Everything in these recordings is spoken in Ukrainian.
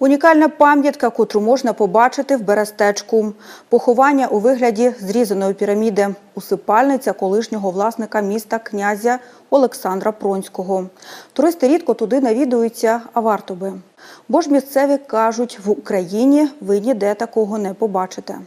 Унікальна пам'ятка, котру можна побачити в Берестечку. Поховання у вигляді зрізаної піраміди. Усипальниця колишнього власника міста князя Олександра Пронського. Туристи рідко туди навідуються, а варто би. Бо ж місцеві кажуть, в Україні ви ніде такого не побачите.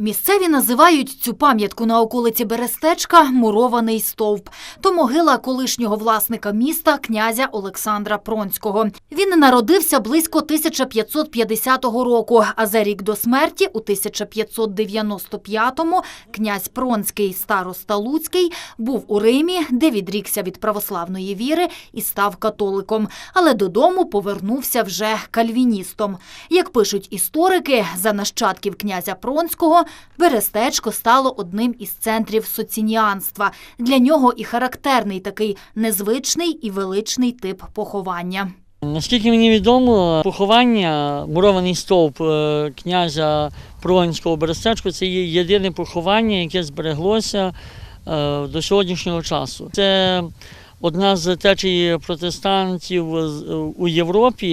Місцеві називають цю пам'ятку на околиці Берестечка «Мурований стовп». То могила колишнього власника міста князя Олександра Пронського. Він народився близько 1550 року, а за рік до смерті у 1595-му князь Пронський староста Луцький був у Римі, де відрікся від православної віри і став католиком, але додому повернувся вже кальвіністом. Як пишуть історики, за нащадків князя Пронського Берестечко стало одним із центрів соцініанства. Для нього і характерний такий незвичний і величний тип поховання. Наскільки мені відомо, поховання мурований стовп е, князя Пронського Берестечко це є єдине поховання, яке збереглося е, до сьогоднішнього часу. Це одна з течій протестантів у Європі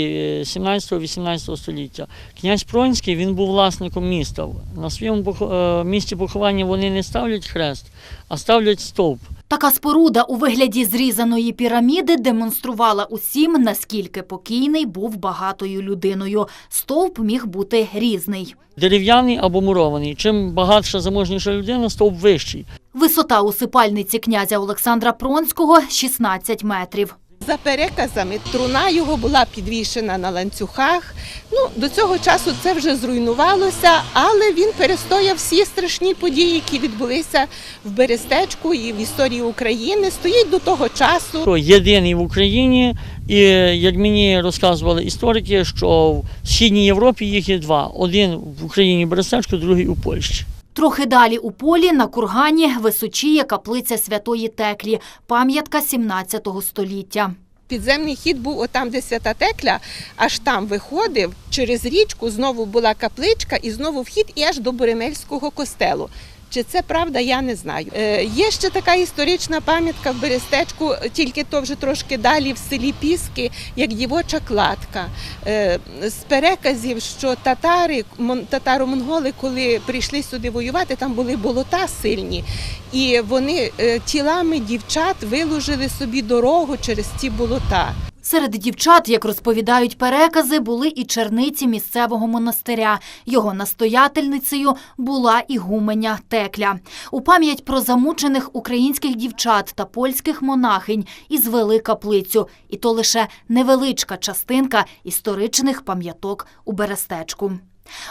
17-18 століття. Князь Пронський він був власником міста. На своєму е, місці поховання вони не ставлять хрест, а ставлять стовп. Така споруда у вигляді зрізаної піраміди демонструвала усім, наскільки покійний був багатою людиною. Стовп міг бути різний. Дерев'яний або мурований. Чим багатша заможніша людина, стовп вищий. Висота усипальниці князя Олександра Пронського – 16 метрів. За переказами, труна його була підвішена на ланцюгах. Ну, до цього часу це вже зруйнувалося, але він перестояв всі страшні події, які відбулися в Берестечку і в історії України. Стоїть до того часу. Єдиний в Україні, і як мені розказували історики, що в Східній Європі їх є два: один в Україні Берестечко, другий у Польщі. Трохи далі у полі на кургані височіє каплиця Святої Теклі, пам'ятка 17 століття. Підземний хід був отам, де свята текля, аж там виходив через річку. Знову була капличка, і знову вхід, і аж до Боремельського костелу. Чи це правда, я не знаю. Е, є ще така історична пам'ятка в Берестечку, тільки то вже трошки далі в селі Піски, як дівоча кладка. Е, з переказів, що татари, мон- татаро-монголи, коли прийшли сюди воювати, там були болота сильні, і вони е, тілами дівчат виложили собі дорогу через ці болота. Серед дівчат, як розповідають перекази, були і черниці місцевого монастиря. Його настоятельницею була ігуменя Текля. У пам'ять про замучених українських дівчат та польських монахинь і звели каплицю. І то лише невеличка частинка історичних пам'яток у Берестечку.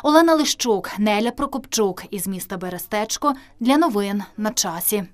Олена Лищук, Неля Прокопчук із міста Берестечко для новин на часі.